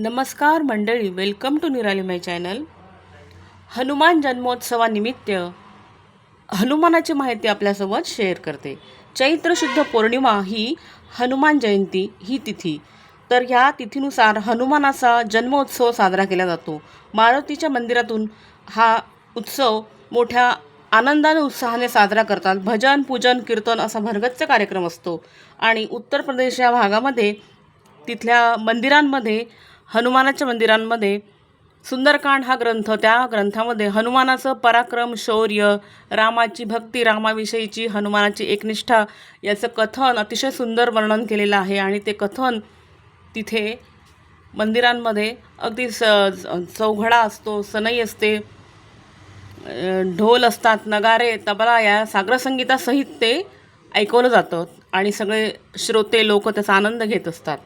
नमस्कार मंडळी welcome to निराली माय चॅनल हनुमान जन्मोत्सवानिमित्त हनुमानाची माहिती आपल्यासोबत शेअर करते. चैत्र शुद्ध पौर्णिमा ही हनुमान जयंती ही तिथी. तर ह्या तिथीनुसार हनुमानाचा जन्मोत्सव साजरा केला जातो. मारुतीच्या मंदिरातून हा उत्सव मोठ्या आनंदाने उत्साहाने साजरा करतात. भजन पूजन कीर्तन असा भरगच्च कार्यक्रम असतो. आणि उत्तर प्रदेश या भागामध्ये तिथल्या मंदिरांमध्ये हनुमानाच्या मंदिरांमध्ये सुंदरकांड हा ग्रंथ त्या ग्रंथामध्ये हनुमानाचं पराक्रम शौर्य रामाची भक्ती रामाविषयीची हनुमानाची एकनिष्ठा याचं कथन अतिशय सुंदर वर्णन केलेलं आहे आणि ते कथन तिथे मंदिरांमध्ये अगदी स चौघडा असतो सनई असते ढोल असतात नगारे तबला या सागरसंगीतासहित ते ऐकवलं जातं आणि सगळे श्रोते लोक त्याचा आनंद घेत असतात.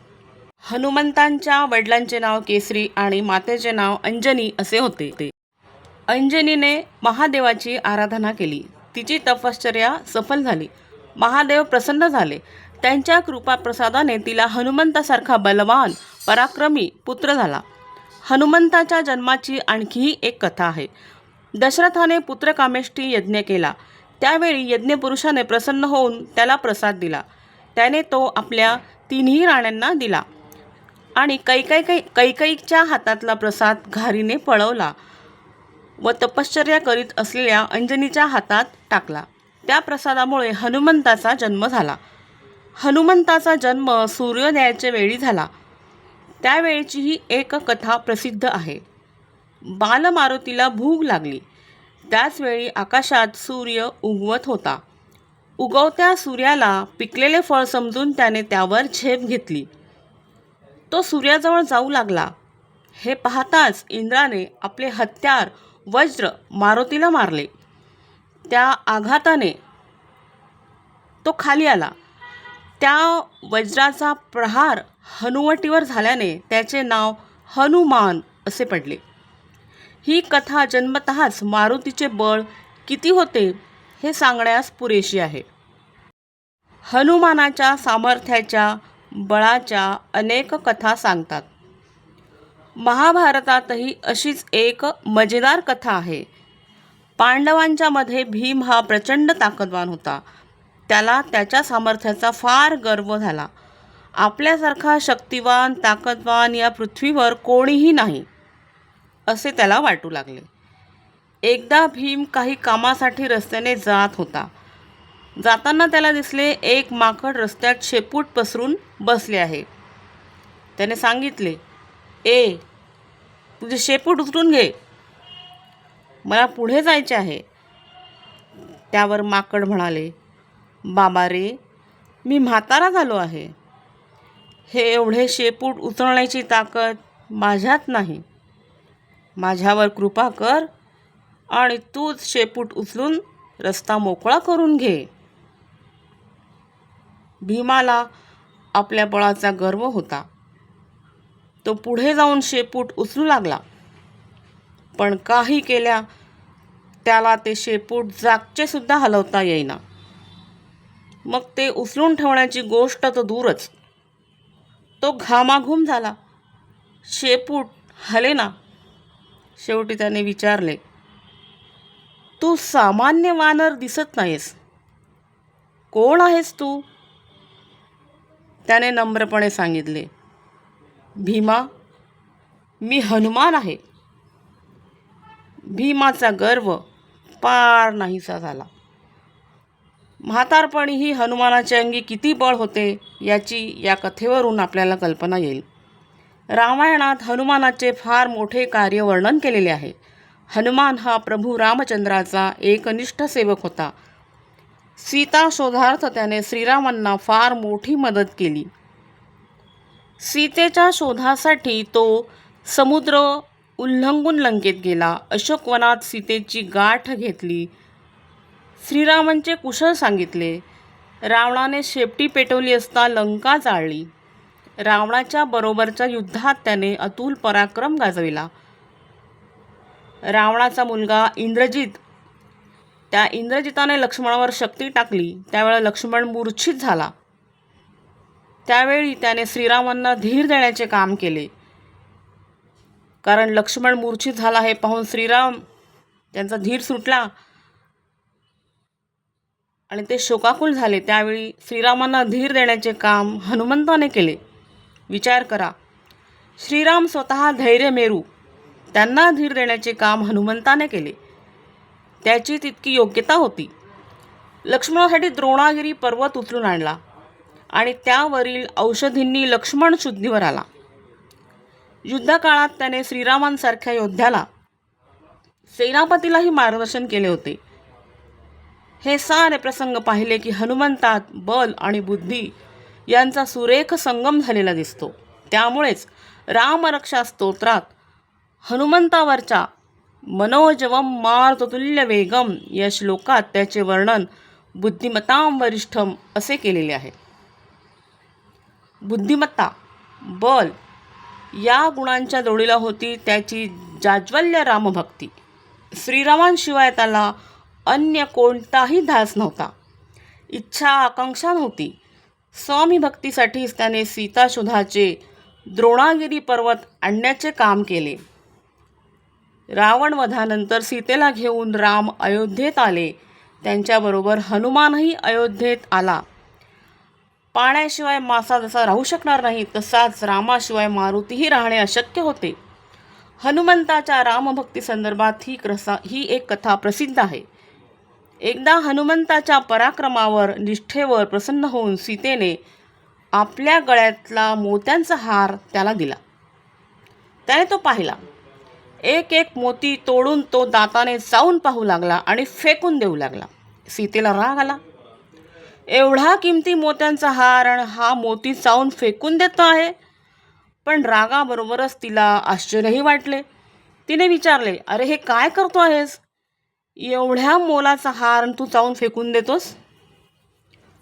हनुमंतांच्या वडिलांचे नाव केसरी आणि मातेचे नाव अंजनी असे होते. ते अंजनीने महादेवाची आराधना केली. तिची तपश्चर्या सफल झाली. महादेव प्रसन्न झाले. त्यांच्या कृपाप्रसादाने तिला हनुमंतासारखा बलवान पराक्रमी पुत्र झाला. हनुमंताच्या जन्माची आणखीही एक कथा आहे. दशरथाने पुत्रकामेष्टी यज्ञ केला. त्यावेळी यज्ञपुरुषाने प्रसन्न होऊन त्याला प्रसाद दिला. त्याने तो आपल्या तिन्ही राण्यांना दिला. आणि कैकाई कै कैकईच्या हातातला प्रसाद घारीने पळवला व तपश्चर्या करीत असलेल्या अंजनीच्या हातात टाकला. त्या प्रसादामुळे हनुमंताचा जन्म झाला. हनुमंताचा जन्म सूर्योदयाच्या वेळी झाला. त्यावेळची ही एक कथा प्रसिद्ध आहे. बालमारुतीला भूक लागली. त्याचवेळी आकाशात सूर्य उगवत होता. उगवत्या सूर्याला पिकलेले फळ समजून त्याने त्यावर झेप घेतली. तो सूर्याजवळ जाऊ लागला. हे पाहताच इंद्राने आपले हत्यार वज्र मारुतीला मारले. त्या आघाताने तो खाली आला. त्या वज्राचा प्रहार हनुवटीवर झाल्याने त्याचे नाव हनुमान असे पडले. ही कथा जन्मतःच मारुतीचे बळ किती होते हे सांगण्यास पुरेशी आहे. हनुमानाच्या सामर्थ्याच्या बळाच्या अनेक कथा सांगतात. महाभारतातही अशीच एक मजेदार कथा आहे. पांडवांच्या मध्ये भीम हा प्रचंड ताकदवान होता. त्याला त्याच्या सामर्थ्याचा फार गर्व झाला. आपल्यासारखा शक्तिवान ताकदवान या पृथ्वीवर कोणीही नाही असे त्याला वाटू लागले. एकदा भीम काही कामासाठी रस्त्याने जात होता. जाताना त्याला दिसले एक माकड रस्त्यात शेपूट पसरून बसले आहे. त्याने सांगितले ए तुझे शेपूट उचलून घे. मला पुढे जायचे आहे. त्यावर माकड म्हणाले बाबा रे मी म्हातारा झालो आहे. हे एवढे शेपूट उचलण्याची ताकद माझ्यात नाही. माझ्यावर कृपा कर आणि तूच शेपूट उचलून रस्ता मोकळा करून घे. भीमाला आपल्या बळाचा गर्व होता. तो पुढे जाऊन शेपूट उचलू लागला. पण काही केल्या त्याला ते शेपूट जागचे सुद्धा हलवता येईना. मग ते उचलून ठेवण्याची गोष्ट तर दूरच. तो घामाघूम झाला. शेपूट हलेना शेवटी त्याने विचारले तू सामान्य वानर दिसत नाहीस. कोण आहेस तू? त्याने नम्रपणे सांगितले भीमा मी हनुमान आहे. भीमाचा गर्व पार नाहीसा झाला. म्हातारपणी ही हनुमानाच्या अंगी किती बळ होते याची या कथेवरून आपल्याला कल्पना येईल. रामायणात हनुमानाचे फार मोठे कार्य वर्णन केलेले आहे. हनुमान हा प्रभू रामचंद्राचा एकनिष्ठ सेवक होता. सीता शोधार्थ त्याने श्रीरामांना फार मोठी मदत केली. सीतेच्या शोधासाठी तो समुद्र उल्लंघून लंकेत गेला. अशोकवनात सीतेची गाठ घेतली. श्रीरामांचे कुशल सांगितले. रावणाने शेपटी पेटवली असता लंका जाळली. रावणाच्या बरोबरच्या युद्धात त्याने अतुल पराक्रम गाजविला. रावणाचा मुलगा इंद्रजित त्या इंद्रजिताने लक्ष्मणावर शक्ती टाकली. त्यावेळेला लक्ष्मण मूर्छित झाला. त्यावेळी त्याने श्रीरामांना धीर देण्याचे काम केले. कारण लक्ष्मण मूर्छित झाला हे पाहून श्रीराम त्यांचा धीर सुटला आणि ते शोकाकुल झाले. त्यावेळी श्रीरामांना धीर देण्याचे काम हनुमंताने केले. विचार करा. श्रीराम स्वतः धैर्य मेरू. त्यांना धीर देण्याचे काम हनुमंताने केले. त्याची तितकी योग्यता होती. लक्ष्मणासाठी द्रोणागिरी पर्वत उचलून आणला आणि त्यावरील औषधींनी लक्ष्मण शुद्धीवर आला. युद्धकाळात त्याने श्रीरामांसारख्या योद्ध्याला सेनापतीलाही मार्गदर्शन केले होते. हे सारे प्रसंग पाहिले की हनुमंतात बल आणि बुद्धी यांचा सुरेख संगम झालेला दिसतो. त्यामुळेच रामरक्षा स्तोत्रात हनुमंतावरच्या मनोजवम मारुततुल्य वेगम या श्लोकात त्याचे वर्णन बुद्धिमत्ताम वरिष्ठम असे केलेले आहे. बुद्धिमत्ता बल या गुणांच्या जोडीला होती त्याची जाज्वल्य रामभक्ती. श्रीरामांशिवाय त्याला अन्य कोणताही धास नव्हता. इच्छा आकांक्षा नव्हती. स्वामी भक्तीसाठीच त्याने सीताशोधाचे द्रोणागिरी पर्वत आणण्याचे काम केले. रावणवधानंतर सीतेला घेऊन राम अयोध्येत आले. त्यांच्याबरोबर हनुमानही अयोध्येत आला. पाण्याशिवाय मासा जसा राहू शकणार नाही तसाच रामाशिवाय मारुतीही राहणे अशक्य होते. हनुमंताच्या रामभक्ती संदर्भात ही क्रसा ही एक कथा प्रसिद्ध आहे. एकदा हनुमंताच्या पराक्रमावर निष्ठेवर प्रसन्न होऊन सीतेने आपल्या गळ्यातला मोत्यांचा हार त्याला दिला. त्याने तो पाहिला. एक एक मोती तोडून तो दाताने चावून पाहू लागला आणि फेकून देऊ लागला. सीतेला राग आला. एवढा किमती मोत्यांचा हार आणि हा मोती चावून फेकून देतो आहे. पण रागाबरोबरच तिला आश्चर्यही वाटले. तिने विचारले अरे हे काय करतो आहेस? एवढ्या मोलाचा हार तू चावून फेकून देतोस?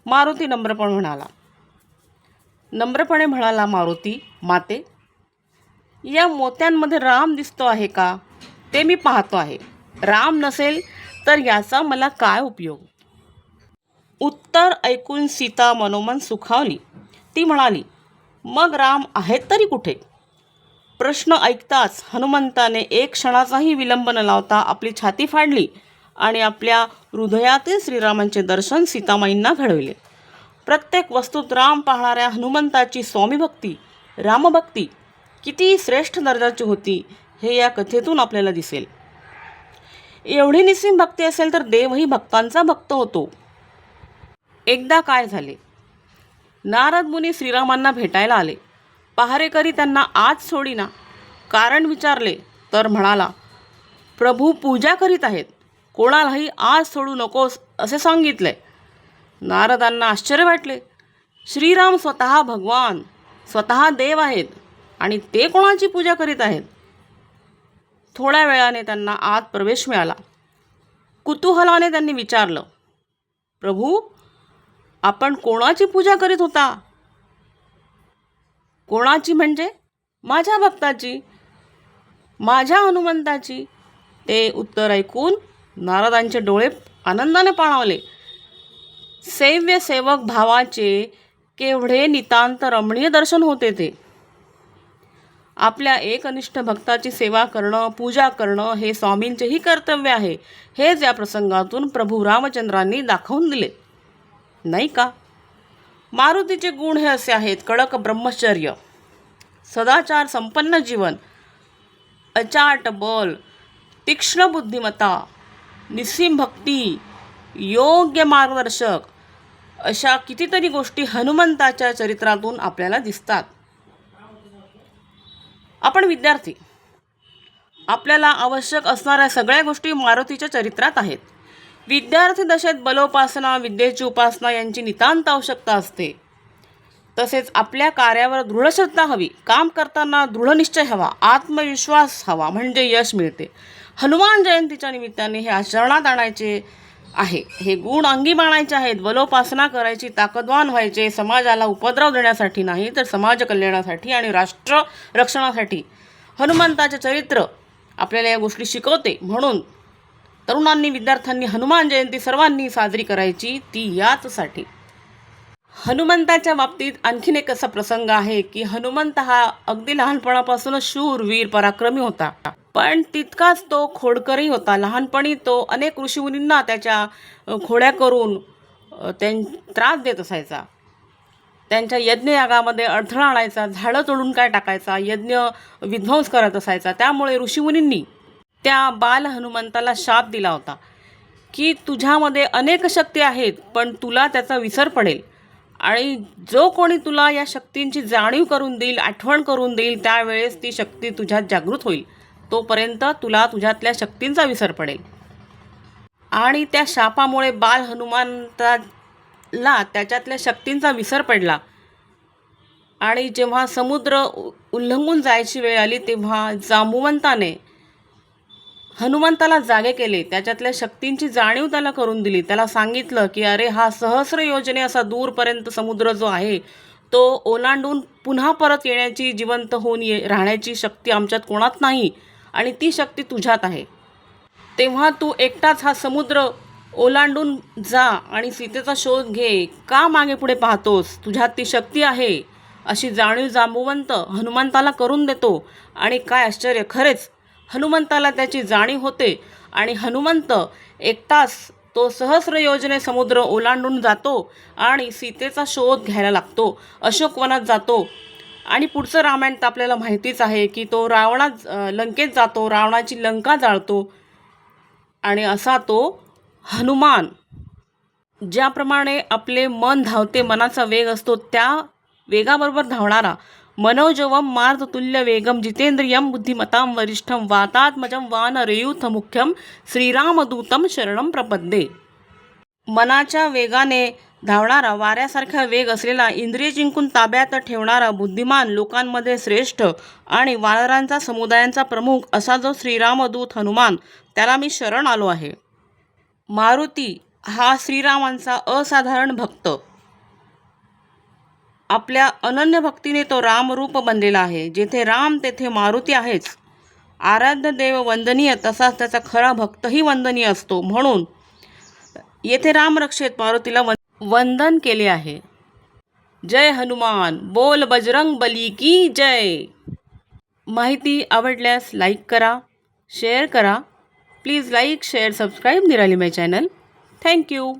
मारुती नम्रपणे म्हणाला. नम्रपणे म्हणाला मारुती माते या मोत्यांमध्ये राम दिसतो आहे का? ते मी पाहतो आहे. राम नसेल तर याचा मला काय उपयोग? उत्तर ऐकून सीता मनोमन सुखावली. ती म्हणाली मग राम आहेत तरी कुठे? प्रश्न ऐकताच हनुमंताने एक क्षणाचाही विलंब न लावता आपली छाती फाडली आणि आपल्या हृदयातील श्रीरामांचे दर्शन सीतामाईंना घडविले. प्रत्येक वस्तूत राम पाहणाऱ्या हनुमंताची स्वामीभक्ती रामभक्ती किती श्रेष्ठ दर्जाची होती हे या कथेतून आपल्याला दिसेल. एवढी निसीम भक्ती असेल तर देवही भक्तांचा भक्त होतो. एकदा काय झाले? नारद मुनी श्रीरामांना भेटायला आले. पहारेकरी त्यांना आज सोडीना. कारण विचारले तर म्हणाला प्रभू पूजा करीत आहेत. कोणालाही आज सोडू नकोस असे सांगितले. नारदांना आश्चर्य वाटले. श्रीराम स्वतः भगवान. स्वतः देव आहेत. आणि ते कोणाची पूजा करीत आहेत? थोड्या वेळाने त्यांना आत प्रवेश मिळाला. कुतूहलाने त्यांनी विचारलं प्रभू आपण कोणाची पूजा करीत होता? कोणाची म्हणजे? माझ्या भक्ताची? माझ्या हनुमंताची? ते उत्तर ऐकून नारदांचे डोळे आनंदाने पाणावले. सेव्य सेवक भावाचे केवढे नितांत रमणीय दर्शन होते ते. आपल्या एकनिष्ठ भक्ताची सेवा करणं पूजा करणं हे स्वामींचेही कर्तव्य आहे. हेच या प्रसंगातून प्रभू रामचंद्रांनी दाखवून दिले. नाही का? मारुतीचे गुण हे असे आहेत कडक ब्रह्मचर्य सदाचार संपन्न जीवन अचाट बल तीक्ष्ण बुद्धिमत्ता निस्सीम भक्ती योग्य मार्गदर्शक अशा कितीतरी गोष्टी हनुमंताच्या चरित्रातून आपल्याला दिसतात. आपण विद्यार्थी. आपल्याला आवश्यक असणाऱ्या सगळ्या गोष्टी मारुतीच्या चरित्रात आहेत. विद्यार्थी दशेत बलोपासना विद्येची उपासना यांची नितांत आवश्यकता असते. तसेच आपल्या कार्यावर दृढश्रद्धा हवी. काम करताना दृढनिश्चय हवा. आत्मविश्वास हवा. म्हणजे यश मिळते. हनुमान जयंतीच्या निमित्ताने हे आचरणात आणायचे आहे. हे गुण अंगी बाणायचे आहेत. बलोपासना करायची ताकदवान व्हायचे समाजाला उपद्रव देण्यासाठी नाही तर समाज कल्याणासाठी आणि राष्ट्र रक्षणासाठी. हनुमंताचे चरित्र आपल्याला या गोष्टी शिकवते. म्हणून तरुणांनी विद्यार्थ्यांनी हनुमान जयंती सर्वांनी साजरी करायची ती याचसाठी. हनुमंताच्या बाबतीत आणखीन एक असा प्रसंग आहे की हनुमंत हा अगदी लहानपणापासूनच शूर वीर पराक्रमी होता. पण तितकाच तो खोडकरही होता. लहानपणी तो अनेक ऋषीमुनींना त्याच्या खोड्या करून त्यां त्रास देत असायचा. त्यांच्या यज्ञयागामध्ये अडथळा आणायचा झाडं तोडून काय टाकायचा यज्ञ विध्वंस करत असायचा. त्यामुळे ऋषीमुनींनी त्या बाल हनुमंताला शाप दिला होता. की तुझ्यामध्ये अनेक शक्ती आहेत पण तुला त्याचा विसर पडेल. आणि जो कोणी तुला या शक्तींची जाणीव करून देईल आठवण करून देईल त्यावेळेस ती शक्ती तुझ्यात जागृत होईल. तोपर्यंत तुला तुझ्यातल्या शक्तींचा विसर पडेल. आणि त्या शापामुळे बाल हनुमंताला त्याच्यातल्या शक्तींचा विसर पडला. आणि जेव्हा समुद्र उ- उल्लंघून जायची वेळ आली तेव्हा जांबुवंताने हनुमंताला जागे केले त्याच्यातल्या शक्तींची जाणीव त्याला करून दिली. त्याला सांगितलं की अरे हा सहस्र योजने असा दूरपर्यंत समुद्र जो आहे तो ओलांडून पुन्हा परत येण्याची जिवंत होऊन ये राहण्याची शक्ती आमच्यात कोणात नाही आणि ती शक्ती तुझ्यात आहे. तेव्हा तू एकटाच हा समुद्र ओलांडून जा आणि सीतेचा शोध घे. का मागे पुढे पाहतोस? तुझ्यात ती शक्ती आहे. अशी जाणीव जांबुवंत हनुमंताला करून देतो. आणि काय आश्चर्य खरेच हनुमंताला त्याची जाणीव होते आणि हनुमंत एकटाच तो सहस्र योजने समुद्र ओलांडून जातो आणि सीतेचा शोध घ्यायला लागतो. अशोकवनात जातो. आणि पुढचं रामायण तर आपल्याला माहितीच आहे की तो रावणा लंकेत जातो रावणाची लंका जाळतो आणि असा तो हनुमान. ज्याप्रमाणे आपले मन धावते मनाचा वेग असतो त्या वेगाबरोबर धावणारा मनोजवम मार्ततुल्य वेगम जितेंद्रियम बुद्धिमतां वरिष्ठं वातात्मजं वानरयूथ मुख्यम श्रीरामदूतं शरणं प्रपद्ये मनाच्या वेगाने धावणारा वाऱ्यासारखा वेग असलेला इंद्रिय जिंकून ताब्यात ठेवणारा बुद्धिमान लोकांमध्ये श्रेष्ठ आणि वानरांचा समुदायांचा प्रमुख असा जो श्रीरामदूत हनुमान त्याला मी शरण आलो आहे. मारुती हा श्रीरामांचा असाधारण भक्त. आपल्या अनन्य भक्तीने तो रामरूप बनलेला आहे. जेथे राम तेथे मारुती आहेच. आराध्य देव वंदनीय तसाच त्याचा खरा भक्तही वंदनीय असतो. म्हणून येथे रामरक्षेत मारुतीला वन वंदन केले आहे. जय हनुमान. बोल बजरंग बली की जय. माहिती आवडल्यास लाईक करा शेअर करा. प्लीज लाईक शेअर सबस्क्राईब निराली माय चॅनल. थँक्यू